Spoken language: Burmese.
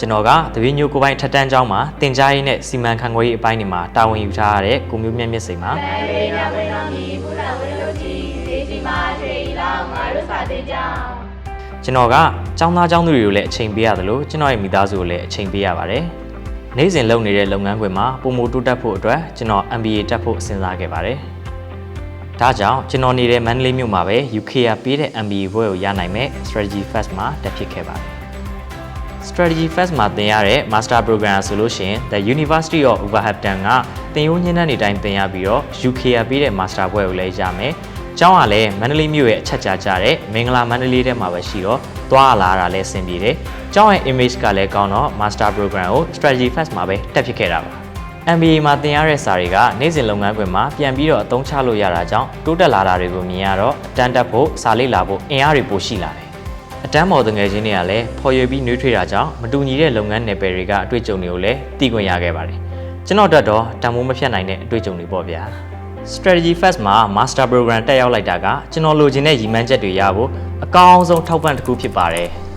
ကျွန်တော်ကတပည့်ညိုကိုပိုင်းထက်တန်းကျောင်းမှာတင် जा ရေးနဲ့စီမံခန့်ခွဲရေးအပိုင်းတွေမှာတာဝန်ယူထားရတဲ့ကိုမျိုးမြတ်မြတ်စိန်ပါတန်လေးနာဝင်တော်မီဘုရားဝေလို့ကြည်ဒေစီမာရွှေလောင်းငါတို့စာတဲ့ကြောင်းကျွန်တော်ကကျောင်းသားကျောင်းသူတွေကိုလည်းအချိန်ပေးရတယ်လို့ကျွန်တော်ရဲ့မိသားစုကိုလည်းအချိန်ပေးရပါတယ်နေ့စဉ်လုပ်နေတဲ့လုပ်ငန်းခွင်မှာပုံမတိုးတက်ဖို့အတွက်ကျွန်တော် MBA တက်ဖို့စဉ်းစားခဲ့ပါတယ်ဒါကြောင့်ကျွန်တော်နေတဲ့မန္တလေးမြို့မှာပဲ UK ကပေးတဲ့ MBA ဘွဲကိုရနိုင်မဲ့ Strategy Fest မှာတက်ဖြစ်ခဲ့ပါတယ် Strategy Fest မှာသင်ရတဲ့ Master Program ဆိုလို့ရှိရင် The University of Wolverhampton ကသင်ရိုးညွှန်းတန်းတွေတိုင်းသင်ရပြီးတော့ UK ကပေးတဲ့ Master ဘွဲကိုလည်းရမယ်။ကျောင်းကလည်းမန္တလေးမြို့ရဲ့အချက်ကြားကြတဲ့မင်္ဂလာမန္တလေးထဲမှာပဲရှိတော့သွားလာတာလည်းအဆင်ပြေတယ်။ကျောင်းရဲ့ image ကလည်းကောင်းတော့ Master Program ကို Strategy Fest မှာပဲတက်ဖြစ်ခဲ့တာပါ။ MBA မှာသင်ရတဲ့စာတွေကနေ့စဉ်လုပ်ငန်းခွင်မှာပြန်ပြီးတော့အသုံးချလို့ရတာကြောင့်တိုးတက်လာတာတွေကိုမြင်ရတော့အတန်းတက်ဖို့စာလေ့လာဖို့အင်အားတွေပိုရှိလာတယ်။ အတန်းမော်တငယ်ချင်းတွေကလည်းဖော်ရွယ်ပြီးနှွေးထွေးတာကြောင့်မတူညီတဲ့လုပ်ငန်းနယ်ပယ်တွေကအတွေ့အကြုံတွေကိုလည်းသိခွင့်ရခဲ့ပါတယ်။ကျွန်တော်တို့တော့တန်ဖိုးမဖြတ်နိုင်တဲ့အတွေ့အကြုံတွေပေါ့ဗျာ။ Strategy Fest မှာ Master Program တက်ရောက်လိုက်တာကကျွန်တော်လိုချင်တဲ့ရည်မှန်းချက်တွေရဖို့အကောင်းဆုံးထောက်ပံ့တစ်ခုဖြစ်ပါတယ်။